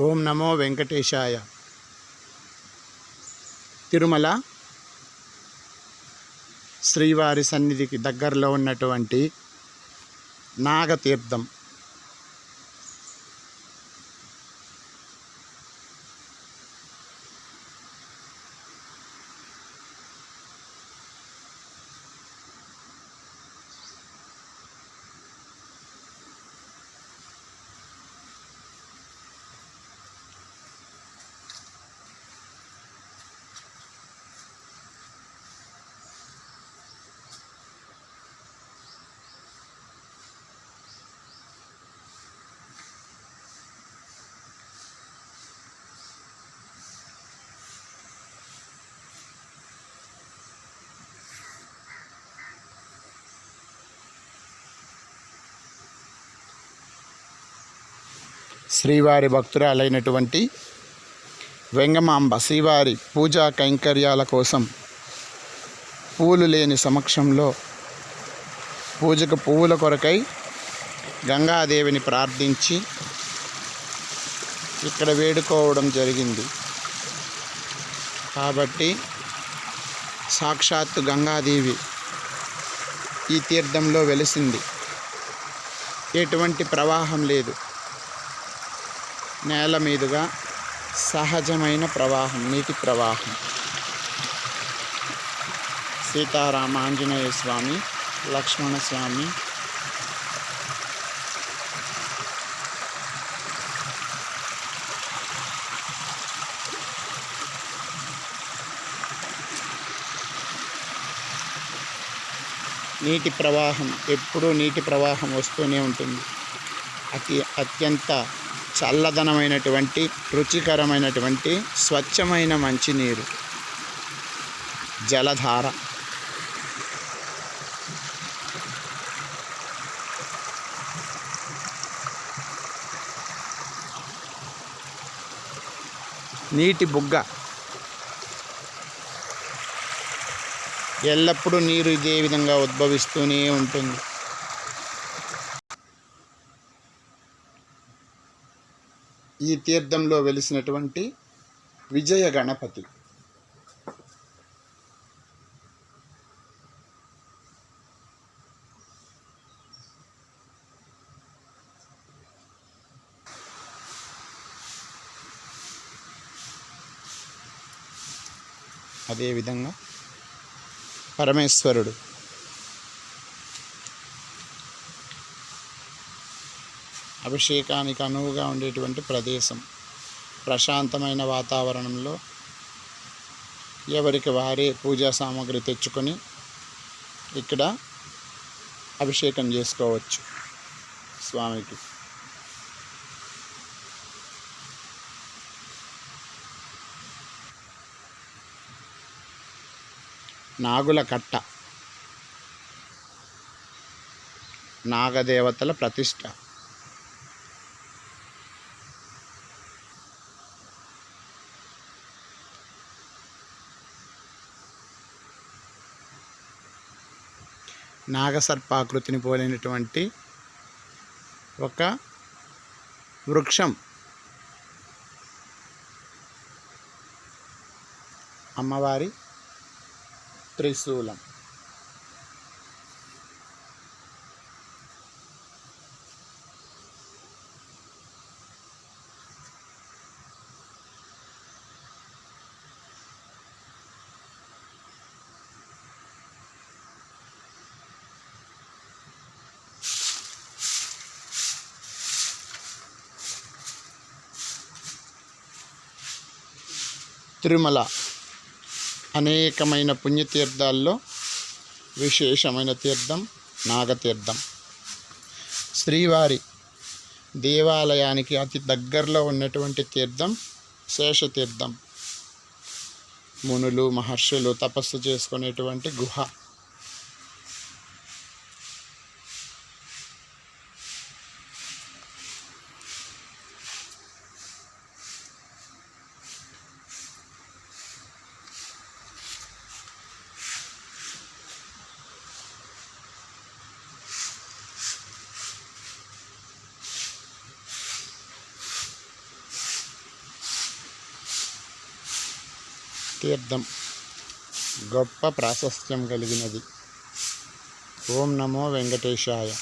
ఓం నమో వెంకటేశాయ. తిరుమల శ్రీవారి సన్నిధికి దగ్గరలో ఉన్నటువంటి నాగతీర్థం. శ్రీవారి భక్తురాలైనటువంటి వెంగమాంబ శ్రీవారి పూజా కైంకర్యాల కోసం పూలు లేని సమక్షంలో పూజకు పువ్వుల కొరకై గంగాదేవిని ప్రార్థించి ఇక్కడ వేడుకోవడం జరిగింది. కాబట్టి సాక్షాత్తు గంగాదేవి ఈ తీర్థంలో వెలిసింది. ఎటువంటి ప్రవాహం లేదు. నేల మీదుగా సహజమైన ప్రవాహం నీటి ప్రవాహం. సీతారామ ఆంజనేయ స్వామి లక్ష్మణ స్వామి నీటి ప్రవాహం ఎప్పుడూ నీటి ప్రవాహం వస్తూనే ఉంటుంది. అతి అత్యంత చల్లదనమైనటువంటి రుచికరమైనటువంటి స్వచ్ఛమైన మంచినీరు. జలధార. నీటి బుగ్గ. ఎల్లప్పుడూ నీరు ఇదే విధంగా ఉద్భవిస్తూనే ఉంటుంది. ఈ తీర్థంలో వెలిసినటువంటి విజయ గణపతి. అదేవిధంగా పరమేశ్వరుడు. అభిషేకానికి అనువుగా ఉండేటువంటి ప్రదేశం. ప్రశాంతమైన వాతావరణంలో ఎవరికి వారే పూజా సామాగ్రి తెచ్చుకొని ఇక్కడ అభిషేకం చేసుకోవచ్చు స్వామికి. నాగుల కట్ట. నాగదేవతల ప్రతిష్ట. నాగసర్పాకృతిని పోలినటువంటి ఒక వృక్షం. అమ్మవారి త్రిశూలం. తిరుమల అనేకమైన పుణ్యతీర్థాల్లో విశేషమైన తీర్థం నాగతీర్థం. శ్రీవారి దేవాలయానికి అతి దగ్గరలో ఉన్నటువంటి తీర్థం శేషతీర్థం. మునులు మహర్షులు తపస్సు చేసుకునేటువంటి గుహ. తీర్థం గొప్ప ప్రాశస్త్యం కలిగినది. ఓం నమో వెంకటేశాయ.